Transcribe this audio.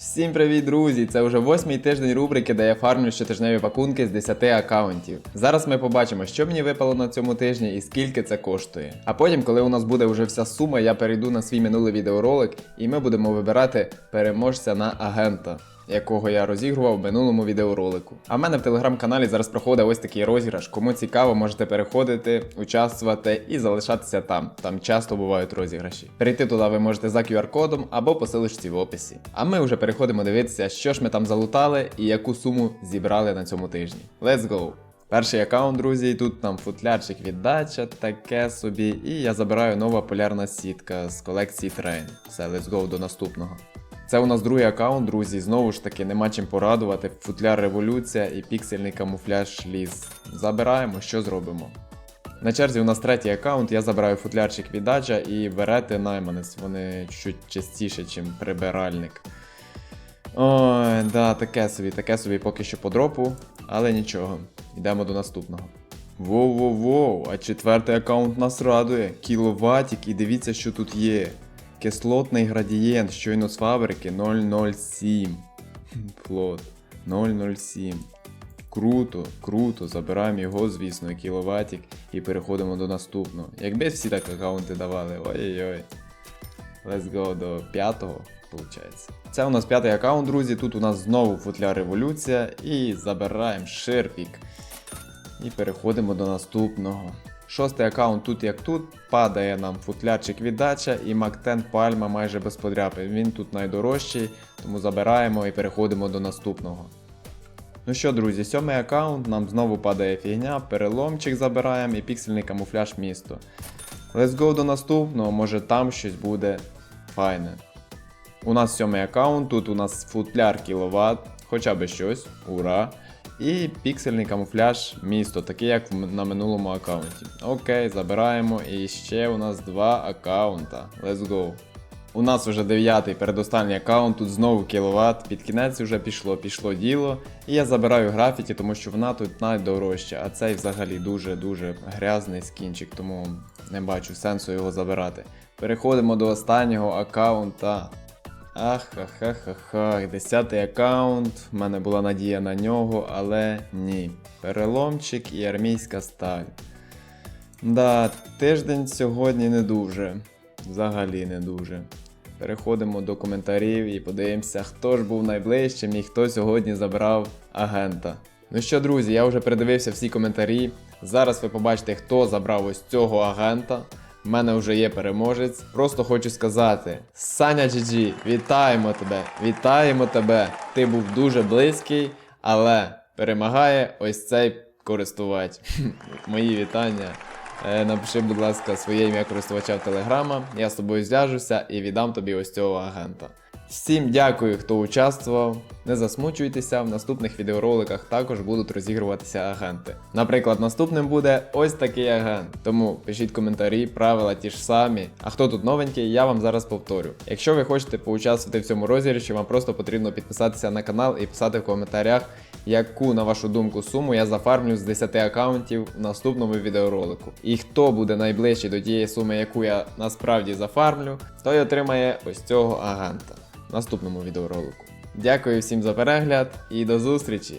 Всім привіт, друзі! Це вже восьмий тиждень рубрики, де я фармлю щотижневі пакунки з 10 аккаунтів. Зараз ми побачимо, що мені випало на цьому тижні і скільки це коштує. А потім, коли у нас буде вже вся сума, я перейду на свій минулий відеоролик і ми будемо вибирати переможця на агента. Якого я розігрував в минулому відеоролику. А в мене в телеграм-каналі зараз проходить ось такий розіграш. Кому цікаво, можете переходити, участвувати і залишатися там. Там часто бувають розіграші. Перейти туди ви можете за QR-кодом або по силочці в описі. А ми вже переходимо дивитися, що ж ми там залутали і яку суму зібрали на цьому тижні. Let's go! Перший аккаунт, друзі, тут нам футлярчик віддача, таке собі. І я забираю нова полярна сітка з колекції Train. Все, let's go до наступного. Це у нас другий аккаунт, друзі. Знову ж таки, нема чим порадувати. Футляр революція і піксельний камуфляж ліс. Забираємо, що зробимо. На черзі у нас третій аккаунт, я забираю футлярчик від Аджа і берети найманець. Вони чуть частіше, ніж прибиральник. Ой, да, таке собі, таке собі поки що по дропу, але нічого. Йдемо до наступного. Воу-воу-воу, а четвертий аккаунт нас радує. Кіловатік, і дивіться, що тут є. Кислотний градієнт, щойно з фабрики 007. Флот. 007. Круто, круто. Забираємо його, звісно, кіловатік і переходимо до наступного. Якби всі так аккаунти давали, ой-ой-ой. Let's go до п'ятого, виходить. Це у нас п'ятий аккаунт, друзі. Тут у нас знову футляр революція і забираємо ширпік. І переходимо до наступного. Шостий аккаунт тут як тут, падає нам футлярчик віддача і Мактен Пальма майже без подряпин. Він тут найдорожчий, тому забираємо і переходимо до наступного. Ну що, друзі, сьомий аккаунт, нам знову падає фігня, переломчик забираємо і піксельний камуфляж місто. Let's go до наступного, може там щось буде файне. У нас сьомий аккаунт, тут у нас футляр кіловат, хоча би щось, ура. І піксельний камуфляж місто, такий як на минулому аккаунті. Окей, забираємо. І ще у нас два аккаунта. Let's go. У нас вже дев'ятий передостанній аккаунт, тут знову кіловат, під кінець вже пішло, пішло діло. І я забираю графіті, тому що вона тут найдорожча, а цей взагалі дуже-дуже грязний скінчик, тому не бачу сенсу його забирати. Переходимо до останнього аккаунта. Ах, ах, ах, ах, ах, десятий аккаунт. В мене була надія на нього, але ні. Переломчик і армійська сталь. Да, тиждень сьогодні не дуже. Взагалі не дуже. Переходимо до коментарів і подивимося, хто ж був найближчим і хто сьогодні забрав агента. Ну що, друзі, я вже передивився всі коментарі. Зараз ви побачите, хто забрав ось цього агента. У мене вже є переможець. Просто хочу сказати: Саня GG, вітаємо тебе! Вітаємо тебе! Ти був дуже близький, але перемагає ось цей користувач. Мої вітання. Е, Напиши, будь ласка, своє ім'я користувача в Телеграма. Я з тобою зв'яжуся і віддам тобі ось цього агента. Всім дякую, хто участвував. Не засмучуйтеся, в наступних відеороликах також будуть розігруватися агенти. Наприклад, наступним буде ось такий агент. Тому пишіть коментарі, правила ті ж самі. А хто тут новенький, я вам зараз повторю. Якщо ви хочете поучаствувати в цьому розіграші, вам просто потрібно підписатися на канал і писати в коментарях, яку, на вашу думку, суму я зафармлю з 10 аккаунтів в наступному відеоролику. І хто буде найближчий до тієї суми, яку я насправді зафармлю, той отримає ось цього агента наступному відеоролику. Дякую всім за перегляд і до зустрічі!